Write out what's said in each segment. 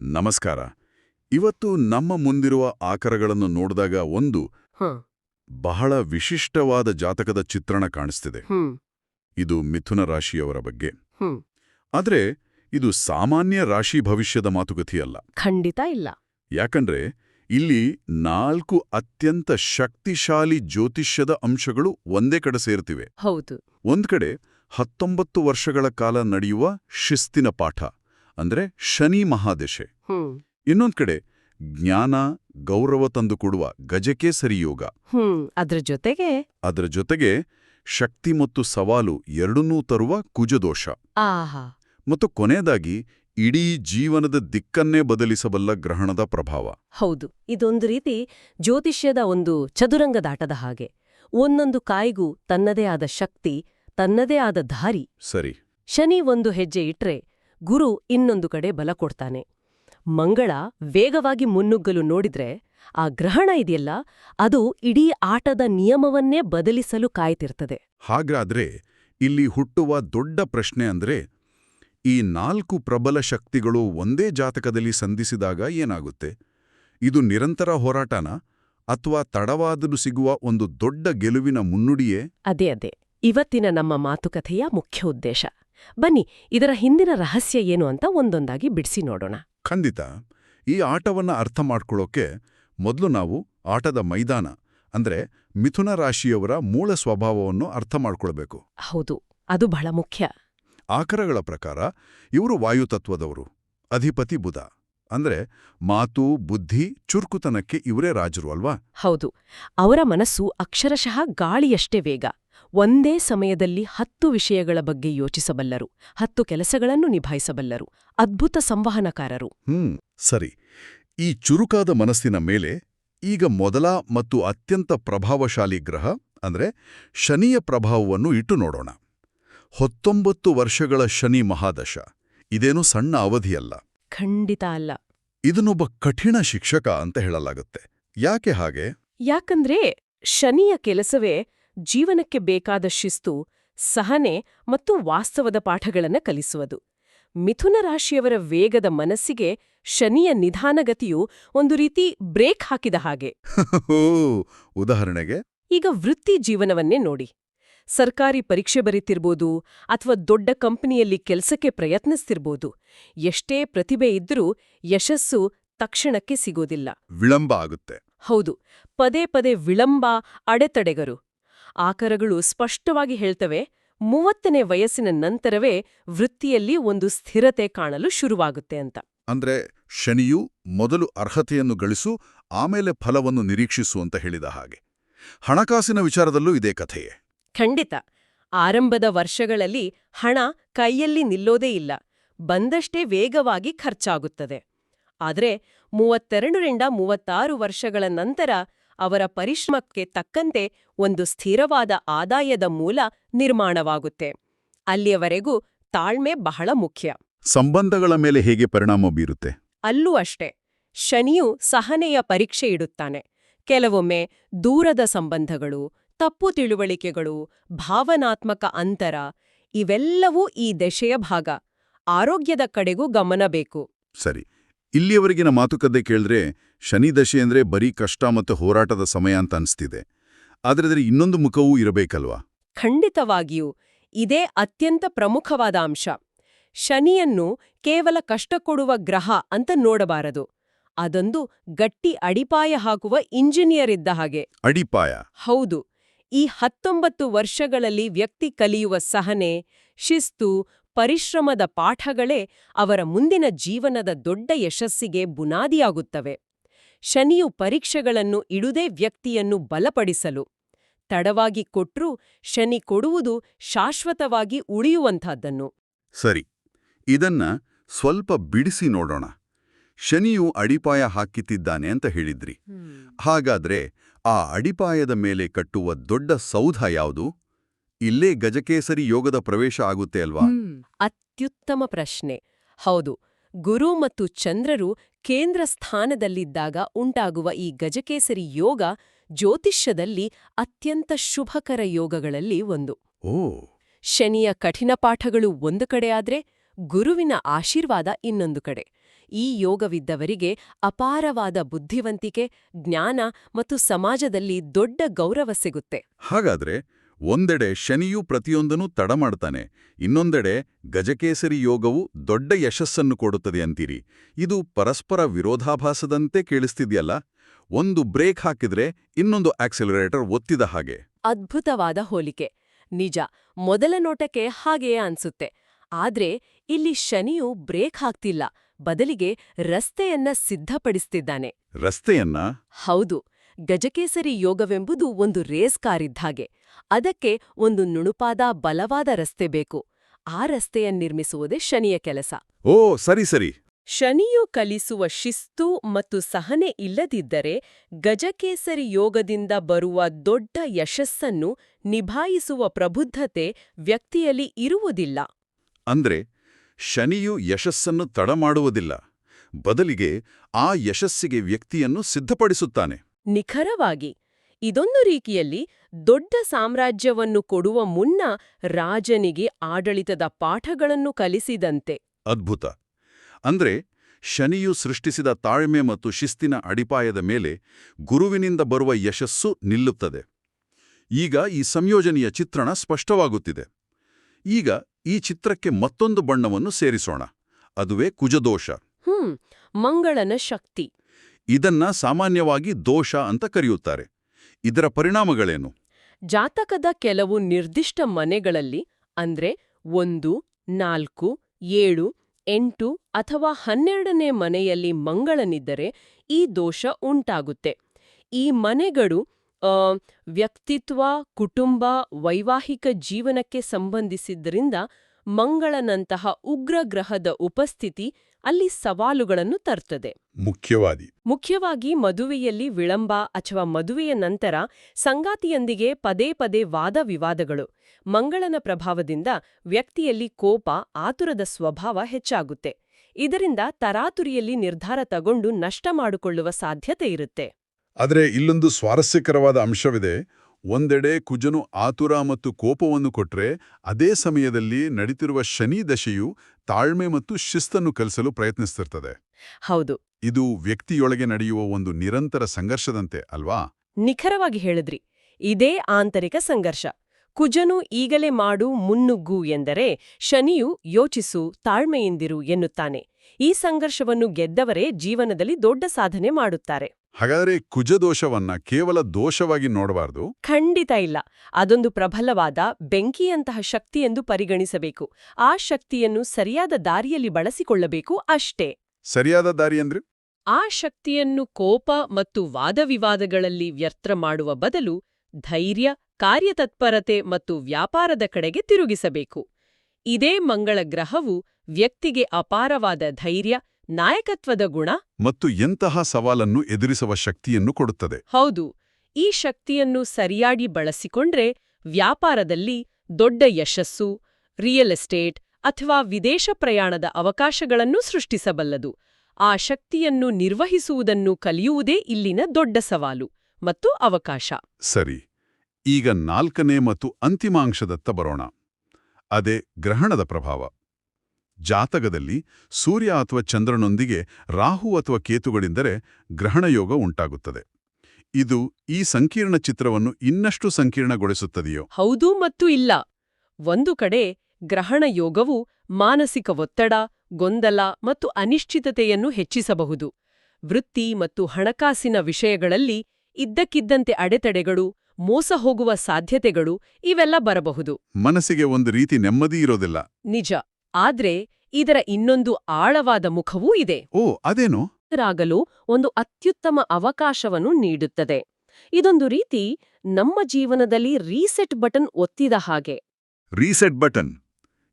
ನಮಸ್ಕಾರ. ಇವತ್ತು ನಮ್ಮ ಮುಂದಿರುವ ಆಕರಗಳನ್ನು ನೋಡಿದಾಗ ಒಂದು ಬಹಳ ವಿಶಿಷ್ಟವಾದ ಜಾತಕದ ಚಿತ್ರಣ ಕಾಣಿಸ್ತಿದೆ. ಇದು ಮಿಥುನ ರಾಶಿಯವರ ಬಗ್ಗೆ. ಆದ್ರೆ ಇದು ಸಾಮಾನ್ಯ ರಾಶಿ ಭವಿಷ್ಯದ ಮಾತುಕತೆಯಲ್ಲ ಖಂಡಿತ ಇಲ್ಲ. ಯಾಕಂದ್ರೆ ಇಲ್ಲಿ ನಾಲ್ಕು ಅತ್ಯಂತ ಶಕ್ತಿಶಾಲಿ ಜ್ಯೋತಿಷ್ಯದ ಅಂಶಗಳು ಒಂದೇ ಕಡೆ ಸೇರ್ತಿವೆ. ಹೌದು. ಒಂದ್ ಕಡೆ ಹತ್ತೊಂಬತ್ತು ವರ್ಷಗಳ ಕಾಲ ನಡೆಯುವ ಶಿಸ್ತಿನ ಪಾಠ. ಅಂದ್ರೆ ಶನಿ ಮಹಾದಶೆ. ಇನ್ನೊಂದ್ ಕಡೆ ಜ್ಞಾನ ಗೌರವ ತಂದುಕೊಡುವ ಗಜಕೇಸರಿ ಯೋಗ. ಹ್ಮ್ ಅದ್ರ ಜೊತೆಗೆ ಅದರ ಜೊತೆಗೆ ಶಕ್ತಿ ಮತ್ತು ಸವಾಲು ಎರಡನ್ನೂ ತರುವ ಕುಜದೋಷ. ಆಹಾ. ಮತ್ತು ಕೊನೆಯದಾಗಿ ಇಡೀ ಜೀವನದ ದಿಕ್ಕನ್ನೇ ಬದಲಿಸಬಲ್ಲ ಗ್ರಹಣದ ಪ್ರಭಾವ. ಹೌದು ಇದೊಂದು ರೀತಿ ಜ್ಯೋತಿಷ್ಯದ ಒಂದು ಚದುರಂಗದಾಟದ ಹಾಗೆ. ಒಂದೊಂದು ಕಾಯಿಗೂ ತನ್ನದೇ ಆದ ಶಕ್ತಿ ತನ್ನದೇ ಆದ ದಾರಿ ಸರಿ. ಶನಿ ಒಂದು ಹೆಜ್ಜೆ ಇಟ್ರೆ ಗುರು ಇನ್ನೊಂದು ಕಡೆ ಬಲ ಕೊಡ್ತಾನೆ. ಮಂಗಳ ವೇಗವಾಗಿ ಮುನ್ನುಗ್ಗಲು ನೋಡಿದ್ರೆ ಆ ಗ್ರಹಣ ಇದೆಯಲ್ಲ ಅದು ಇಡೀ ಆಟದ ನಿಯಮವನ್ನೇ ಬದಲಿಸಲು ಕಾಯ್ತಿರ್ತದೆ. ಹಾಗಾದ್ರೆ ಇಲ್ಲಿ ಹುಟ್ಟುವ ದೊಡ್ಡ ಪ್ರಶ್ನೆ ಅಂದ್ರೆ ಈ ನಾಲ್ಕು ಪ್ರಬಲ ಶಕ್ತಿಗಳು ಒಂದೇ ಜಾತಕದಲ್ಲಿ ಸಂಧಿಸಿದಾಗ ಏನಾಗುತ್ತೆ? ಇದು ನಿರಂತರ ಹೋರಾಟನ ಅಥವಾ ತಡವಾದರೂ ಸಿಗುವ ಒಂದು ದೊಡ್ಡ ಗೆಲುವಿನ ಮುನ್ನುಡಿಯೇ? ಅದೇ ಅದೇ ಇವತ್ತಿನ ನಮ್ಮ ಮಾತುಕತೆಯ ಮುಖ್ಯ ಉದ್ದೇಶ. ಬನ್ನಿ ಇದರ ಹಿಂದಿನ ರಹಸ್ಯ ಏನು ಅಂತ ಒಂದೊಂದಾಗಿ ಬಿಡಿಸಿ ನೋಡೋಣ. ಖಂಡಿತ. ಈ ಆಟವನ್ನ ಅರ್ಥ ಮಾಡ್ಕೊಳ್ಳೋಕೆ ಮೊದಲು ನಾವು ಆಟದ ಮೈದಾನ ಅಂದ್ರೆ ಮಿಥುನ ರಾಶಿಯವರ ಮೂಲ ಸ್ವಭಾವವನ್ನು ಅರ್ಥ ಮಾಡ್ಕೊಳ್ಬೇಕು. ಹೌದು ಅದು ಬಹಳ ಮುಖ್ಯ. ಆಕರಗಳ ಪ್ರಕಾರ ಇವರು ವಾಯುತತ್ವದವರು ಅಧಿಪತಿ ಬುಧ ಅಂದ್ರೆ ಮಾತು ಬುದ್ಧಿ ಚುರುಕುತನಕ್ಕೆ ಇವರೇ ರಾಜರು ಅಲ್ವಾ? ಹೌದು ಅವರ ಮನಸ್ಸು ಅಕ್ಷರಶಃ ಗಾಳಿಯಷ್ಟೇ ವೇಗ. ಒಂದೇ ಸಮಯದಲ್ಲಿ ಹತ್ತು ವಿಷಯಗಳ ಬಗ್ಗೆ ಯೋಚಿಸಬಲ್ಲರು ಹತ್ತು ಕೆಲಸಗಳನ್ನು ನಿಭಾಯಿಸಬಲ್ಲರು ಅದ್ಭುತ ಸಂವಹನಕಾರರು. ಹ್ಮ್ ಸರಿ. ಈ ಚುರುಕಾದ ಮನಸ್ಸಿನ ಮೇಲೆ ಈಗ ಮೊದಲ ಮತ್ತು ಅತ್ಯಂತ ಪ್ರಭಾವಶಾಲಿ ಗ್ರಹ ಅಂದ್ರೆ ಶನಿಯ ಪ್ರಭಾವವನ್ನು ಇಟ್ಟು ನೋಡೋಣ. ಹತ್ತೊಂಬತ್ತು ವರ್ಷಗಳ ಶನಿ ಮಹಾದಶ ಇದೇನು ಸಣ್ಣ ಅವಧಿಯಲ್ಲ. ಖಂಡಿತ ಅಲ್ಲ. ಇದನ್ನೊಬ್ಬ ಕಠಿಣ ಶಿಕ್ಷಕ ಅಂತ ಹೇಳಲಾಗುತ್ತೆ. ಯಾಕೆ ಹಾಗೆ? ಯಾಕಂದ್ರೆ ಶನಿಯ ಕೆಲಸವೇ ಜೀವನಕ್ಕೆ ಬೇಕಾದ ಶಿಸ್ತು ಸಹನೆ ಮತ್ತು ವಾಸ್ತವದ ಪಾಠಗಳನ್ನ ಕಲಿಸುವುದು. ಮಿಥುನ ರಾಶಿಯವರ ವೇಗದ ಮನಸ್ಸಿಗೆ ಶನಿಯ ನಿಧಾನಗತಿಯು ಒಂದು ರೀತಿ ಬ್ರೇಕ್ ಹಾಕಿದ ಹಾಗೆ. ಉದಾಹರಣೆಗೆ? ಈಗ ವೃತ್ತಿ ಜೀವನವನ್ನೇ ನೋಡಿ. ಸರ್ಕಾರಿ ಪರೀಕ್ಷೆ ಬರೀತಿರ್ಬೋದು ಅಥವಾ ದೊಡ್ಡ ಕಂಪನಿಯಲ್ಲಿ ಕೆಲಸಕ್ಕೆ ಪ್ರಯತ್ನಿಸ್ತಿರ್ಬೋದು. ಎಷ್ಟೇ ಪ್ರತಿಭೆ ಇದ್ರೂ ಯಶಸ್ಸು ತಕ್ಷಣಕ್ಕೆ ಸಿಗೋದಿಲ್ಲ. ವಿಳಂಬ ಆಗುತ್ತೆ. ಹೌದು ಪದೇ ಪದೇ ವಿಳಂಬ ಅಡೆತಡೆಗರು. ಆಕರಗಳು ಸ್ಪಷ್ಟವಾಗಿ ಹೇಳ್ತವೆ ಮೂವತ್ತನೇ ವಯಸ್ಸಿನ ನಂತರವೇ ವೃತ್ತಿಯಲ್ಲಿ ಒಂದು ಸ್ಥಿರತೆ ಕಾಣಲು ಶುರುವಾಗುತ್ತೆ ಅಂತ. ಅಂದ್ರೆ ಶನಿಯು ಮೊದಲು ಅರ್ಹತೆಯನ್ನು ಗಳಿಸು ಆಮೇಲೆ ಫಲವನ್ನು ನಿರೀಕ್ಷಿಸು ಅಂತ ಹೇಳಿದ ಹಾಗೆ. ಹಣಕಾಸಿನ ವಿಚಾರದಲ್ಲೂ ಇದೇ ಕಥೆಯೇ. ಖಂಡಿತ. ಆರಂಭದ ವರ್ಷಗಳಲ್ಲಿ ಹಣ ಕೈಯಲ್ಲಿ ನಿಲ್ಲೋದೇ ಇಲ್ಲ ಬಂದಷ್ಟೇ ವೇಗವಾಗಿ ಖರ್ಚಾಗುತ್ತದೆ. ಆದರೆ ಮೂವತ್ತೆರಡರಿಂದ ಮೂವತ್ತಾರು ವರ್ಷಗಳ ನಂತರ ಅವರ ಪರಿಶ್ರಮಕ್ಕೆ ತಕ್ಕಂತೆ ಒಂದು ಸ್ಥಿರವಾದ ಆದಾಯದ ಮೂಲ ನಿರ್ಮಾಣವಾಗುತ್ತೆ. ಅಲ್ಲಿಯವರೆಗೂ ತಾಳ್ಮೆ ಬಹಳ ಮುಖ್ಯ. ಸಂಬಂಧಗಳ ಮೇಲೆ ಹೇಗೆ ಪರಿಣಾಮ ಬೀರುತ್ತೆ? ಅಲ್ಲೂ ಅಷ್ಟೇ ಶನಿಯು ಸಹನೆಯ ಪರೀಕ್ಷೆ ಇಡುತ್ತಾನೆ. ಕೆಲವೊಮ್ಮೆ ದೂರದ ಸಂಬಂಧಗಳು ತಪ್ಪು ತಿಳುವಳಿಕೆಗಳು ಭಾವನಾತ್ಮಕ ಅಂತರ ಇವೆಲ್ಲವೂ ಈ ದೆಶೆಯ ಭಾಗ. ಆರೋಗ್ಯದ ಕಡೆಗೂ ಗಮನ ಬೇಕು. ಸರಿ. ಇಲ್ಲಿಯವರೆಗಿನ ಮಾತುಕತೆ ಕೇಳಿದ್ರೆ ಶನಿ ದಶೆ ಅಂದ್ರೆ ಬರೀ ಕಷ್ಟ ಮತ್ತು ಹೋರಾಟದ ಸಮಯ ಅಂತ ಅನಿಸ್ತಿದೆ. ಆದರೆ ಅದರ ಇನ್ನೊಂದು ಮುಖವೂ ಇರಬೇಕಲ್ವಾ? ಖಂಡಿತವಾಗಿಯೂ. ಇದೇ ಅತ್ಯಂತ ಪ್ರಮುಖವಾದ ಅಂಶ. ಶನಿಯನ್ನು ಕೇವಲ ಕಷ್ಟ ಕೊಡುವ ಗ್ರಹ ಅಂತ ನೋಡಬಾರದು. ಅದೊಂದು ಗಟ್ಟಿ ಅಡಿಪಾಯ ಹಾಕುವ ಇಂಜಿನಿಯರ್ ಇದ್ದ ಹಾಗೆ. ಅಡಿಪಾಯ. ಹೌದು. ಈ ಹತ್ತೊಂಬತ್ತು ವರ್ಷಗಳಲ್ಲಿ ವ್ಯಕ್ತಿ ಕಲಿಯುವ ಸಹನೆ ಶಿಸ್ತು ಪರಿಶ್ರಮದ ಪಾಠಗಳೇ ಅವರ ಮುಂದಿನ ಜೀವನದ ದೊಡ್ಡ ಯಶಸ್ಸಿಗೆ ಬುನಾದಿಯಾಗುತ್ತವೆ. ಶನಿಯು ಪರೀಕ್ಷೆಗಳನ್ನು ಇಡುದೇ ವ್ಯಕ್ತಿಯನ್ನು ಬಲಪಡಿಸಲು. ತಡವಾಗಿ ಕೊಟ್ರೂ ಶನಿ ಕೊಡುವುದು ಶಾಶ್ವತವಾಗಿ ಉಳಿಯುವಂಥದ್ದನ್ನು. ಸರಿ ಇದನ್ನ ಸ್ವಲ್ಪ ಬಿಡಿಸಿ ನೋಡೋಣ. ಶನಿಯು ಅಡಿಪಾಯ ಹಾಕಿತಿದ್ದಾನೆ ಅಂತ ಹೇಳಿದ್ರಿ. ಹಾಗಾದ್ರೆ ಆ ಅಡಿಪಾಯದ ಮೇಲೆ ಕಟ್ಟುವ ದೊಡ್ಡ ಸೌಧ ಯಾವುದು? ಇಲ್ಲೇ ಗಜಕೇಸರಿ ಯೋಗದ ಪ್ರವೇಶ ಆಗುತ್ತೆ ಅಲ್ವಾ? ಅತ್ಯುತ್ತಮ ಪ್ರಶ್ನೆ. ಹೌದು ಗುರು ಮತ್ತು ಚಂದ್ರರು ಕೇಂದ್ರ ಸ್ಥಾನದಲ್ಲಿದ್ದಾಗ ಉಂಟಾಗುವ ಈ ಗಜಕೇಸರಿ ಯೋಗ ಜ್ಯೋತಿಷ್ಯದಲ್ಲಿ ಅತ್ಯಂತ ಶುಭಕರ ಯೋಗಗಳಲ್ಲಿ ಒಂದು. ಓ. ಶನಿಯ ಕಠಿಣ ಪಾಠಗಳು ಒಂದು ಕಡೆ ಆದ್ರೆ ಗುರುವಿನ ಆಶೀರ್ವಾದ ಇನ್ನೊಂದು ಕಡೆ. ಈ ಯೋಗವಿದ್ದವರಿಗೆ ಅಪಾರವಾದ ಬುದ್ಧಿವಂತಿಕೆ ಜ್ಞಾನ ಮತ್ತು ಸಮಾಜದಲ್ಲಿ ದೊಡ್ಡ ಗೌರವ ಸಿಗುತ್ತೆ. ಹಾಗಾದ್ರೆ ಒಂದೆಡೆ ಶನಿಯು ಪ್ರತಿಯೊಂದನ್ನು ತಡ ಮಾಡ್ತಾನೆ ಇನ್ನೊಂದೆಡೆ ಗಜಕೇಸರಿ ಯೋಗವು ದೊಡ್ಡ ಯಶಸ್ಸನ್ನು ಕೊಡುತ್ತದೆ ಅಂತೀರಿ. ಇದು ಪರಸ್ಪರ ವಿರೋಧಾಭಾಸದಂತೆ ಕೇಳಿಸ್ತಿದ್ಯಲ್ಲ? ಒಂದು ಬ್ರೇಕ್ ಹಾಕಿದ್ರೆ ಇನ್ನೊಂದು ಆಕ್ಸಿಲರೇಟರ್ ಒತ್ತಿದ ಹಾಗೆ. ಅದ್ಭುತವಾದ ಹೋಲಿಕೆ. ನಿಜ ಮೊದಲ ನೋಟಕ್ಕೆ ಹಾಗೆಯೇ ಅನ್ಸುತ್ತೆ. ಆದ್ರೆ ಇಲ್ಲಿ ಶನಿಯು ಬ್ರೇಕ್ ಹಾಕ್ತಿಲ್ಲ ಬದಲಿಗೆ ರಸ್ತೆಯನ್ನ ಸಿದ್ಧಪಡಿಸ್ತಿದ್ದಾನೆ. ರಸ್ತೆಯನ್ನ? ಹೌದು. ಗಜಕೇಸರಿ ಯೋಗವೆಂಬುದು ಒಂದು ರೇಸ್ ಕಾರಿದ್ದಾಗೆ ಅದಕ್ಕೆ ಒಂದು ನುಣುಪಾದ ಬಲವಾದ ರಸ್ತೆ ಬೇಕು. ಆ ರಸ್ತೆಯನ್ನಿರ್ಮಿಸುವುದೇ ಶನಿಯ ಕೆಲಸ. ಓ ಸರಿ ಸರಿ. ಶನಿಯು ಕಲಿಸುವ ಶಿಸ್ತು ಮತ್ತು ಸಹನೆ ಇಲ್ಲದಿದ್ದರೆ ಗಜಕೇಸರಿ ಯೋಗದಿಂದ ಬರುವ ದೊಡ್ಡ ಯಶಸ್ಸನ್ನು ನಿಭಾಯಿಸುವ ಪ್ರಬುದ್ಧತೆ ವ್ಯಕ್ತಿಯಲ್ಲಿ ಇರುವುದಿಲ್ಲ. ಅಂದ್ರೆ ಶನಿಯು ಯಶಸ್ಸನ್ನು ತಡಮಾಡುವುದಿಲ್ಲ. ಬದಲಿಗೆ ಆ ಯಶಸ್ಸಿಗೆ ವ್ಯಕ್ತಿಯನ್ನು ಸಿದ್ಧಪಡಿಸುತ್ತಾನೆ. ನಿಖರವಾಗಿ ಇದೊಂದು ರೀತಿಯಲ್ಲಿ ದೊಡ್ಡ ಸಾಮ್ರಾಜ್ಯವನ್ನು ಕೊಡುವ ಮುನ್ನ ರಾಜನಿಗೆ ಆಡಳಿತದ ಪಾಠಗಳನ್ನು ಕಲಿಸಿದಂತೆ. ಅದ್ಭುತ. ಅಂದ್ರೆ ಶನಿಯು ಸೃಷ್ಟಿಸಿದ ತಾಳ್ಮೆ ಮತ್ತು ಶಿಸ್ತಿನ ಅಡಿಪಾಯದ ಮೇಲೆ ಗುರುವಿನಿಂದ ಬರುವ ಯಶಸ್ಸು ನಿಲ್ಲುತ್ತದೆ. ಈಗ ಈ ಸಂಯೋಜನೆಯ ಚಿತ್ರಣ ಸ್ಪಷ್ಟವಾಗುತ್ತಿದೆ. ಈಗ ಈ ಚಿತ್ರಕ್ಕೆ ಮತ್ತೊಂದು ಬಣ್ಣವನ್ನು ಸೇರಿಸೋಣ. ಅದುವೇ ಕುಜದೋಷ. ಹ್ಮ್ ಮಂಗಳನ ಶಕ್ತಿ. ಇದನ್ನ ಸಾಮಾನ್ಯವಾಗಿ ದೋಷ ಅಂತ ಕರೆಯುತ್ತಾರೆ. ಇದರ ಪರಿಣಾಮಗಳೇನು? ಜಾತಕದ ಕೆಲವು ನಿರ್ದಿಷ್ಟ ಮನೆಗಳಲ್ಲಿ, ಅಂದ್ರೆ ಒಂದು, ನಾಲ್ಕು, ಏಳು, ಎಂಟು ಅಥವಾ ಹನ್ನೆರಡನೇ ಮನೆಯಲ್ಲಿ ಮಂಗಳನಿದ್ದರೆ ಈ ದೋಷ ಉಂಟಾಗುತ್ತೆ. ಈ ಮನೆಗಳು ವ್ಯಕ್ತಿತ್ವ, ಕುಟುಂಬ, ವೈವಾಹಿಕ ಜೀವನಕ್ಕೆ ಸಂಬಂಧಿಸಿದ್ದರಿಂದ ಮಂಗಳನಂತಹ ಉಗ್ರ ಗ್ರಹದ ಉಪಸ್ಥಿತಿ ಅಲ್ಲಿ ಸವಾಲುಗಳನ್ನು ತರ್ತದೆ. ಮುಖ್ಯವಾದಿ. ಮುಖ್ಯವಾಗಿ ಮದುವೆಯಲ್ಲಿ ವಿಳಂಬ ಅಥವಾ ಮದುವೆಯ ನಂತರ ಸಂಗಾತಿಯೊಂದಿಗೆ ಪದೇ ಪದೇ ವಾದ ವಿವಾದಗಳು. ಮಂಗಳನ ಪ್ರಭಾವದಿಂದ ವ್ಯಕ್ತಿಯಲ್ಲಿ ಕೋಪ ಆತುರದ ಸ್ವಭಾವ ಹೆಚ್ಚಾಗುತ್ತೆ. ಇದರಿಂದ ತರಾತುರಿಯಲ್ಲಿ ನಿರ್ಧಾರ ತಗೊಂಡು ನಷ್ಟ ಮಾಡಿಕೊಳ್ಳುವ ಸಾಧ್ಯತೆ ಇರುತ್ತೆ. ಆದರೆ ಇಲ್ಲೊಂದು ಸ್ವಾರಸ್ಯಕರವಾದ ಅಂಶವಿದೆ. ಒಂದೆಡೆ ಕುಜನು ಆತುರ ಮತ್ತು ಕೋಪವನ್ನು ಕೊಟ್ರೆ ಅದೇ ಸಮಯದಲ್ಲಿ ನಡೀತಿರುವ ಶನಿ ದಶೆಯು ತಾಳ್ಮೆ ಮತ್ತು ಶಿಸ್ತನ್ನು ಕಲಿಸಲು ಪ್ರಯತ್ನಿಸ್ತಿರ್ತದೆ. ಹೌದು. ಇದು ವ್ಯಕ್ತಿಯೊಳಗೆ ನಡೆಯುವ ಒಂದು ನಿರಂತರ ಸಂಘರ್ಷದಂತೆ ಅಲ್ವಾ? ನಿಖರವಾಗಿ ಹೇಳಿದ್ರಿ. ಇದೇ ಆಂತರಿಕ ಸಂಘರ್ಷ. ಕುಜನು ಈಗಲೇ ಮಾಡು ಮುನ್ನುಗ್ಗು ಎಂದರೆ ಶನಿಯು ಯೋಚಿಸು ತಾಳ್ಮೆಯಿಂದಿರು ಎನ್ನುತ್ತಾನೆ. ಈ ಸಂಘರ್ಷವನ್ನು ಗೆದ್ದವರೇ ಜೀವನದಲ್ಲಿ ದೊಡ್ಡ ಸಾಧನೆ ಮಾಡುತ್ತಾರೆ. ಹಾಗಾದರೆ ಕುಜದೋಷವನ್ನ ಕೇವಲ ದೋಷವಾಗಿ ನೋಡಬಾರದು. ಖಂಡಿತ ಇಲ್ಲ. ಅದೊಂದು ಪ್ರಬಲವಾದ ಬೆಂಕಿಯಂತಹ ಶಕ್ತಿಯೆಂದು ಪರಿಗಣಿಸಬೇಕು. ಆ ಶಕ್ತಿಯನ್ನು ಸರಿಯಾದ ದಾರಿಯಲ್ಲಿ ಬಳಸಿಕೊಳ್ಳಬೇಕು ಅಷ್ಟೇ. ಸರಿಯಾದ ದಾರಿ ಅಂದ್ರೆ? ಆ ಶಕ್ತಿಯನ್ನು ಕೋಪ ಮತ್ತು ವಾದವಿವಾದಗಳಲ್ಲಿ ವ್ಯರ್ಥ ಮಾಡುವ ಬದಲು ಧೈರ್ಯ ಕಾರ್ಯತತ್ಪರತೆ ಮತ್ತು ವ್ಯಾಪಾರದ ಕಡೆಗೆ ತಿರುಗಿಸಬೇಕು. ಇದೇ ಮಂಗಳ ಗ್ರಹವು ವ್ಯಕ್ತಿಗೆ ಅಪಾರವಾದ ಧೈರ್ಯ ನಾಯಕತ್ವದ ಗುಣ ಮತ್ತು ಎಂತಹ ಸವಾಲನ್ನು ಎದುರಿಸುವ ಶಕ್ತಿಯನ್ನು ಕೊಡುತ್ತದೆ. ಹೌದು ಈ ಶಕ್ತಿಯನ್ನು ಸರಿಯಾಗಿ ಬಳಸಿಕೊಂಡ್ರೆ ವ್ಯಾಪಾರದಲ್ಲಿ ದೊಡ್ಡ ಯಶಸ್ಸು ರಿಯಲ್ ಎಸ್ಟೇಟ್ ಅಥವಾ ವಿದೇಶ ಪ್ರಯಾಣದ ಅವಕಾಶಗಳನ್ನು ಸೃಷ್ಟಿಸಬಲ್ಲದು. ಆ ಶಕ್ತಿಯನ್ನು ನಿರ್ವಹಿಸುವುದನ್ನು ಕಲಿಯುವುದೇ ಇಲ್ಲಿನ ದೊಡ್ಡ ಸವಾಲು ಮತ್ತು ಅವಕಾಶ. ಸರಿ ಈಗ ನಾಲ್ಕನೇ ಮತ್ತು ಅಂತಿಮಾಂಶದತ್ತ ಬರೋಣ. ಅದೇ ಗ್ರಹಣದ ಪ್ರಭಾವ. ಜಾತಕದಲ್ಲಿ ಸೂರ್ಯ ಅಥವಾ ಚಂದ್ರನೊಂದಿಗೆ ರಾಹು ಅಥವಾ ಕೇತುಗಳಿಂದರೆ ಗ್ರಹಣಯೋಗ ಉಂಟಾಗುತ್ತದೆ. ಇದು ಈ ಸಂಕೀರ್ಣ ಚಿತ್ರವನ್ನು ಇನ್ನಷ್ಟು ಸಂಕೀರ್ಣಗೊಳಿಸುತ್ತದೆಯೋ? ಹೌದು ಮತ್ತು ಇಲ್ಲ. ಒಂದು ಕಡೆ ಗ್ರಹಣ ಯೋಗವು ಮಾನಸಿಕ ಒತ್ತಡ ಗೊಂದಲ ಮತ್ತು ಅನಿಶ್ಚಿತತೆಯನ್ನು ಹೆಚ್ಚಿಸಬಹುದು. ವೃತ್ತಿ ಮತ್ತು ಹಣಕಾಸಿನ ವಿಷಯಗಳಲ್ಲಿ ಇದ್ದಕ್ಕಿದ್ದಂತೆ ಅಡೆತಡೆಗಳು ಮೋಸ ಹೋಗುವ ಸಾಧ್ಯತೆಗಳು ಇವೆಲ್ಲ ಬರಬಹುದು. ಮನಸ್ಸಿಗೆ ಒಂದು ರೀತಿ ನೆಮ್ಮದಿ ಇರೋದಿಲ್ಲ. ನಿಜ. ಆದ್ರೆ ಇದರ ಇನ್ನೊಂದು ಆಳವಾದ ಮುಖವೂ ಇದೆ. ಓ ಅದೇನು? ರಾಗಲು ಒಂದು ಅತ್ಯುತ್ತಮ ಅವಕಾಶವನ್ನು ನೀಡುತ್ತದೆ. ಇದೊಂದು ರೀತಿ ನಮ್ಮ ಜೀವನದಲ್ಲಿ ರೀಸೆಟ್ ಬಟನ್ ಒತ್ತಿದ ಹಾಗೆ. Reset button.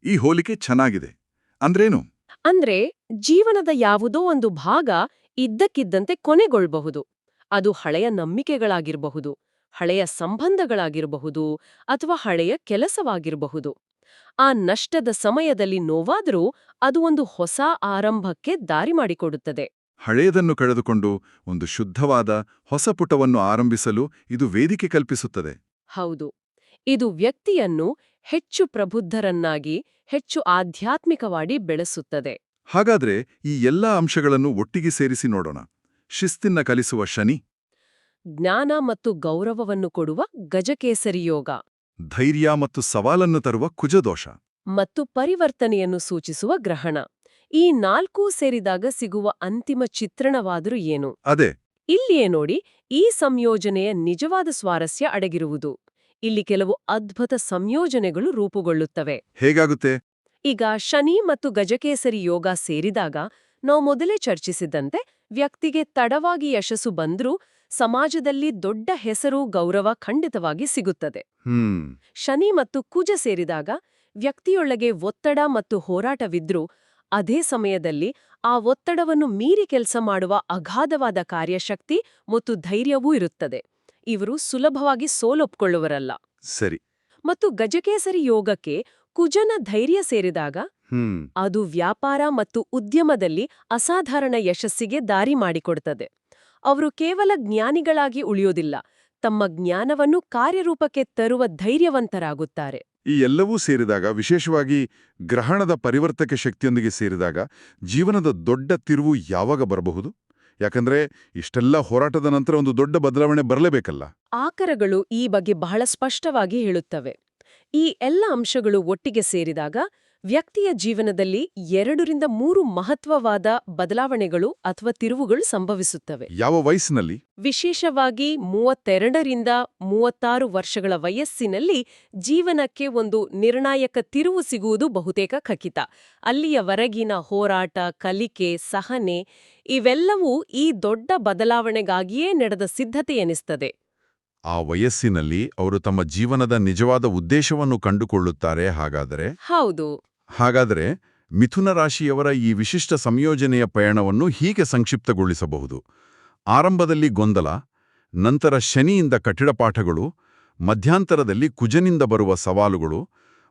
ಈ ಹೋಲಿಕೆ ಚೆನ್ನಾಗಿದೆ. ಅಂದ್ರೇನು? ಅಂದ್ರೆ ಜೀವನದ ಯಾವುದೋ ಒಂದು ಭಾಗ ಇದ್ದಕ್ಕಿದ್ದಂತೆ ಕೊನೆಗೊಳ್ಳಬಹುದು ಅದು ಹಳೆಯ ನಂಬಿಕೆಗಳಾಗಿರಬಹುದು ಹಳೆಯ ಸಂಬಂಧಗಳಾಗಿರಬಹುದು ಅಥವಾ ಹಳೆಯ ಕೆಲಸವಾಗಿರಬಹುದು. ಆ ನಷ್ಟದ ಸಮಯದಲ್ಲಿ ನೋವಾದರೂ ಅದು ಒಂದು ಹೊಸ ಆರಂಭಕ್ಕೆ ದಾರಿ ಮಾಡಿಕೊಡುತ್ತದೆ. ಹಳೆಯದನ್ನು ಕಳೆದುಕೊಂಡು ಒಂದು ಶುದ್ಧವಾದ ಹೊಸ ಪುಟವನ್ನು ಆರಂಭಿಸಲು ಇದು ವೇದಿಕೆ ಕಲ್ಪಿಸುತ್ತದೆ. ಹೌದು. ಇದು ವ್ಯಕ್ತಿಯನ್ನು ಹೆಚ್ಚು ಪ್ರಬುದ್ಧರನ್ನಾಗಿ ಹೆಚ್ಚು ಆಧ್ಯಾತ್ಮಿಕವಾಗಿ ಬೆಳೆಸುತ್ತದೆ. ಹಾಗಾದ್ರೆ ಈ ಎಲ್ಲಾ ಅಂಶಗಳನ್ನು ಒಟ್ಟಿಗೆ ಸೇರಿಸಿ ನೋಡೋಣ. ಶಿಸ್ತಿನ ಕಲಿಸುವ ಶನಿ. ಜ್ಞಾನ ಮತ್ತು ಗೌರವವನ್ನು ಕೊಡುವ ಗಜಕೇಸರಿ ಯೋಗ. ಧೈರ್ಯ ಮತ್ತು ಸವಾಲನ್ನು ತರುವ ಕುಜದೋಷ. ಮತ್ತು ಪರಿವರ್ತನೆಯನ್ನು ಸೂಚಿಸುವ ಗ್ರಹಣ. ಈ ನಾಲ್ಕೂ ಸೇರಿದಾಗ ಸಿಗುವ ಅಂತಿಮ ಚಿತ್ರಣವಾದರೂ ಏನು? ಅದೇ. ಇಲ್ಲಿಯೇ ನೋಡಿ ಈ ಸಂಯೋಜನೆಯ ನಿಜವಾದ ಸ್ವಾರಸ್ಯ ಅಡಗಿರುವುದು. ಇಲ್ಲಿ ಕೆಲವು ಅದ್ಭುತ ಸಂಯೋಜನೆಗಳು ರೂಪುಗೊಳ್ಳುತ್ತವೆ. ಹೇಗಾಗುತ್ತೆ? ಈಗ ಶನಿ ಮತ್ತು ಗಜಕೇಸರಿ ಯೋಗ ಸೇರಿದಾಗ ನಾವು ಮೊದಲೇ ಚರ್ಚಿಸಿದಂತೆ ವ್ಯಕ್ತಿಗೆ ತಡವಾಗಿ ಯಶಸ್ಸು ಬಂದ್ರೂ ಸಮಾಜದಲ್ಲಿ ದೊಡ್ಡ ಹೆಸರು ಗೌರವ ಖಂಡಿತವಾಗಿ ಸಿಗುತ್ತದೆ. ಶನಿ ಮತ್ತು ಕುಜ ಸೇರಿದಾಗ ವ್ಯಕ್ತಿಯೊಳಗೆ ಒತ್ತಡ ಮತ್ತು ಹೋರಾಟವಿದ್ರೂ ಅದೇ ಸಮಯದಲ್ಲಿ ಆ ಒತ್ತಡವನ್ನು ಮೀರಿ ಕೆಲಸ ಮಾಡುವ ಅಗಾಧವಾದ ಕಾರ್ಯಶಕ್ತಿ ಮತ್ತು ಧೈರ್ಯವೂ ಇರುತ್ತದೆ. ಇವರು ಸುಲಭವಾಗಿ ಸೋಲೊಪ್ಕೊಳ್ಳುವರಲ್ಲ. ಸರಿ. ಮತ್ತು ಗಜಕೇಸರಿ ಯೋಗಕ್ಕೆ ಕುಜನ ಧೈರ್ಯ ಸೇರಿದಾಗ ಅದು ವ್ಯಾಪಾರ ಮತ್ತು ಉದ್ಯಮದಲ್ಲಿ ಅಸಾಧಾರಣ ಯಶಸ್ಸಿಗೆ ದಾರಿ ಮಾಡಿಕೊಡುತ್ತದೆ ಅವರು ಕೇವಲ ಜ್ಞಾನಿಗಳಾಗಿ ಉಳಿಯೋದಿಲ್ಲ ತಮ್ಮ ಜ್ಞಾನವನ್ನು ಕಾರ್ಯರೂಪಕ್ಕೆ ತರುವ ಧೈರ್ಯವಂತರಾಗುತ್ತಾರೆ. ಈ ಎಲ್ಲವೂ ಸೇರಿದಾಗ ವಿಶೇಷವಾಗಿ ಗ್ರಹಣದ ಪರಿವರ್ತಕ ಶಕ್ತಿಯೊಂದಿಗೆ ಸೇರಿದಾಗ ಜೀವನದ ದೊಡ್ಡ ತಿರುವು ಯಾವಾಗ ಬರಬಹುದು? ಯಾಕಂದ್ರೆ ಇಷ್ಟೆಲ್ಲ ಹೋರಾಟದ ನಂತರ ಒಂದು ದೊಡ್ಡ ಬದಲಾವಣೆ ಬರಲೇಬೇಕಲ್ಲ? ಆಕರಗಳು ಈ ಬಗ್ಗೆ ಬಹಳ ಸ್ಪಷ್ಟವಾಗಿ ಹೇಳುತ್ತವೆ. ಈ ಎಲ್ಲ ಅಂಶಗಳು ಒಟ್ಟಿಗೆ ಸೇರಿದಾಗ ವ್ಯಕ್ತಿಯ ಜೀವನದಲ್ಲಿ ಎರಡರಿಂದ ಮೂರು ಮಹತ್ವವಾದ ಬದಲಾವಣೆಗಳು ಅಥವಾ ತಿರುವುಗಳು ಸಂಭವಿಸುತ್ತವೆ. ಯಾವ ವಯಸ್ಸಿನಲ್ಲಿ? ವಿಶೇಷವಾಗಿ ಮೂವತ್ತೆರಡರಿಂದ ಮೂವತ್ತಾರು ವರ್ಷಗಳ ವಯಸ್ಸಿನಲ್ಲಿ ಜೀವನಕ್ಕೆ ಒಂದು ನಿರ್ಣಾಯಕ ತಿರುವು ಸಿಗುವುದು ಬಹುತೇಕ ಖಚಿತ. ಅಲ್ಲಿಯವರೆಗಿನ ಹೋರಾಟ ಕಲಿಕೆ ಸಹನೆ ಇವೆಲ್ಲವೂ ಈ ದೊಡ್ಡ ಬದಲಾವಣೆಗಾಗಿಯೇ ನಡೆದ ಸಿದ್ಧತೆ ಎನಿಸ್ತದೆ. ಆ ವಯಸ್ಸಿನಲ್ಲಿ ಅವರು ತಮ್ಮ ಜೀವನದ ನಿಜವಾದ ಉದ್ದೇಶವನ್ನು ಕಂಡುಕೊಳ್ಳುತ್ತಾರೆ ಹಾಗಾದರೆ? ಹೌದು. ಹಾಗಾದರೆ ಮಿಥುನ ರಾಶಿಯವರ ಈ ವಿಶಿಷ್ಟ ಸಂಯೋಜನೆಯ ಪಯಣವನ್ನು ಹೀಗೆ ಸಂಕ್ಷಿಪ್ತಗೊಳಿಸಬಹುದು. ಆರಂಭದಲ್ಲಿ ಗೊಂದಲ ನಂತರ ಶನಿಯಿಂದ ಕಠಿಣ ಪಾಠಗಳು ಮಧ್ಯಾಂತರದಲ್ಲಿ ಕುಜನಿಂದ ಬರುವ ಸವಾಲುಗಳು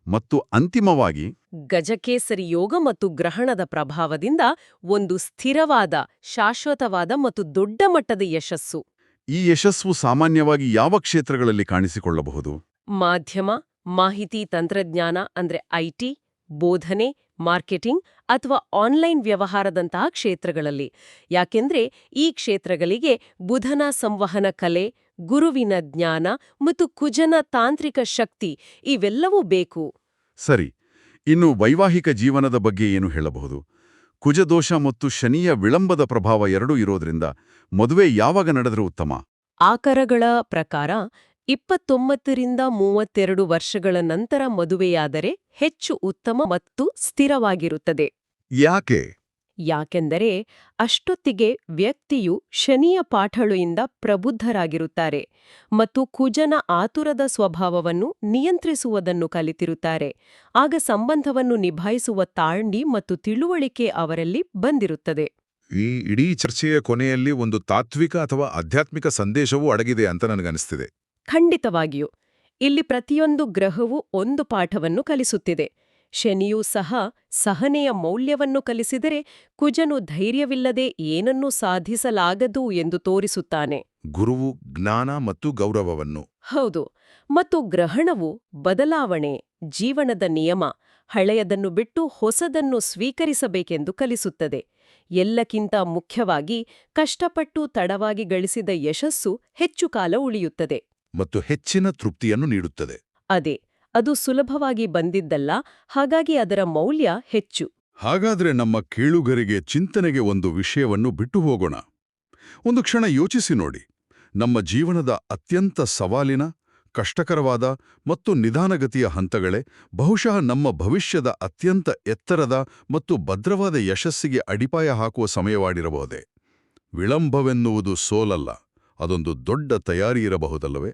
ಮತ್ತು ಅಂತಿಮವಾಗಿ ಗಜಕೇಸರಿ ಯೋಗ ಮತ್ತು ಗ್ರಹಣದ ಪ್ರಭಾವದಿಂದ ಒಂದು ಸ್ಥಿರವಾದ ಶಾಶ್ವತವಾದ ಮತ್ತು ದೊಡ್ಡ ಮಟ್ಟದ ಯಶಸ್ಸು. ಈ ಯಶಸ್ಸು ಸಾಮಾನ್ಯವಾಗಿ ಯಾವ ಕ್ಷೇತ್ರಗಳಲ್ಲಿ ಕಾಣಿಸಿಕೊಳ್ಳಬಹುದು? ಮಾಧ್ಯಮ ಮಾಹಿತಿ ತಂತ್ರಜ್ಞಾನ ಅಂದ್ರೆ ಐಟಿ ಬೋಧನೆ ಮಾರ್ಕೆಟಿಂಗ್ ಅಥವಾ ಆನ್ಲೈನ್ ವ್ಯವಹಾರದಂತಹ ಕ್ಷೇತ್ರಗಳಲ್ಲಿ. ಯಾಕೆಂದ್ರೆ ಈ ಕ್ಷೇತ್ರಗಳಿಗೆ ಬುಧನ ಸಂವಹನ ಕಲೆ ಗುರುವಿನ ಜ್ಞಾನ ಮತ್ತು ಕುಜನ ತಾಂತ್ರಿಕ ಶಕ್ತಿ ಇವೆಲ್ಲವೂ ಬೇಕು. ಸರಿ ಇನ್ನು ವೈವಾಹಿಕ ಜೀವನದ ಬಗ್ಗೆ ಏನು ಹೇಳಬಹುದು? ಕುಜದೋಷ ಮತ್ತು ಶನಿಯ ವಿಳಂಬದ ಪ್ರಭಾವ ಎರಡೂ ಇರೋದ್ರಿಂದ ಮದುವೆ ಯಾವಾಗ ನಡೆದರೂ ಉತ್ತಮ. ಆಕರಗಳ ಪ್ರಕಾರ ಇಪ್ಪತ್ತೊಂಬತ್ತರಿಂದ ಮೂವತ್ತೆರಡು ವರ್ಷಗಳ ನಂತರ ಮದುವೆಯಾದರೆ ಹೆಚ್ಚು ಉತ್ತಮ ಮತ್ತು ಸ್ಥಿರವಾಗಿರುತ್ತದೆ. ಯಾಕೆ? ಯಾಕೆಂದರೆ ಅಷ್ಟೊತ್ತಿಗೆ ವ್ಯಕ್ತಿಯು ಶನಿಯ ಪಾಠಳುಯಿಂದ ಪ್ರಬುದ್ಧರಾಗಿರುತ್ತಾರೆ ಮತ್ತು ಕುಜನ ಆತುರದ ಸ್ವಭಾವವನ್ನು ನಿಯಂತ್ರಿಸುವುದನ್ನು ಕಲಿತಿರುತ್ತಾರೆ. ಆಗ ಸಂಬಂಧವನ್ನು ನಿಭಾಯಿಸುವ ತಾಳ್ಮೆ ಮತ್ತು ತಿಳುವಳಿಕೆ ಅವರಲ್ಲಿ ಬಂದಿರುತ್ತದೆ. ಈ ಇಡೀ ಚರ್ಚೆಯ ಕೊನೆಯಲ್ಲಿ ಒಂದು ತಾತ್ವಿಕ ಅಥವಾ ಆಧ್ಯಾತ್ಮಿಕ ಸಂದೇಶವೂ ಅಡಗಿದೆ ಅಂತ ನನಗನಿಸ್ತಿದೆ ಖಂಡಿತವಾಗಿಯೂ. ಇಲ್ಲಿ ಪ್ರತಿಯೊಂದು ಗ್ರಹವೂ ಒಂದು ಪಾಠವನ್ನು ಕಲಿಸುತ್ತಿದೆ. ಶನಿಯೂ ಸಹ ಸಹನೆಯ ಮೌಲ್ಯವನ್ನು ಕಲಿಸಿದರೆ ಕುಜನು ಧೈರ್ಯವಿಲ್ಲದೆ ಏನನ್ನೂ ಸಾಧಿಸಲಾಗದು ಎಂದು ತೋರಿಸುತ್ತಾನೆ. ಗುರುವು ಜ್ಞಾನ ಮತ್ತು ಗೌರವವನ್ನು. ಹೌದು ಮತ್ತು ಗ್ರಹಣವು ಬದಲಾವಣೆ ಜೀವನದ ನಿಯಮ ಹಳೆಯದನ್ನು ಬಿಟ್ಟು ಹೊಸದನ್ನು ಸ್ವೀಕರಿಸಬೇಕೆಂದು ಕಲಿಸುತ್ತದೆ. ಎಲ್ಲಕ್ಕಿಂತ ಮುಖ್ಯವಾಗಿ ಕಷ್ಟಪಟ್ಟು ತಡವಾಗಿ ಗಳಿಸಿದ ಯಶಸ್ಸು ಹೆಚ್ಚು ಕಾಲ ಉಳಿಯುತ್ತದೆ. ಮತ್ತು ಹೆಚ್ಚಿನ ತೃಪ್ತಿಯನ್ನು ನೀಡುತ್ತದೆ. ಅದೇ ಅದು ಸುಲಭವಾಗಿ ಬಂದಿದ್ದಲ್ಲ, ಹಾಗಾಗಿ ಅದರ ಮೌಲ್ಯ ಹೆಚ್ಚು. ಹಾಗಾದ್ರೆ ನಮ್ಮ ಕೇಳುಗರಿಗೆ ಚಿಂತನೆಗೆ ಒಂದು ವಿಷಯವನ್ನು ಬಿಟ್ಟು ಹೋಗೋಣ. ಒಂದು ಕ್ಷಣ ಯೋಚಿಸಿ ನೋಡಿ. ನಮ್ಮ ಜೀವನದ ಅತ್ಯಂತ ಸವಾಲಿನ, ಕಷ್ಟಕರವಾದ ಮತ್ತು ನಿಧಾನಗತಿಯ ಹಂತಗಳೇ ಬಹುಶಃ ನಮ್ಮ ಭವಿಷ್ಯದ ಅತ್ಯಂತ ಎತ್ತರದ ಮತ್ತು ಭದ್ರವಾದ ಯಶಸ್ಸಿಗೆ ಅಡಿಪಾಯ ಹಾಕುವ ಸಮಯವಾಡಿರಬಹುದೇ ವಿಳಂಬವೆನ್ನುವುದು ಸೋಲಲ್ಲ, ಅದೊಂದು ದೊಡ್ಡ ತಯಾರಿ ಇರಬಹುದಲ್ಲವೇ?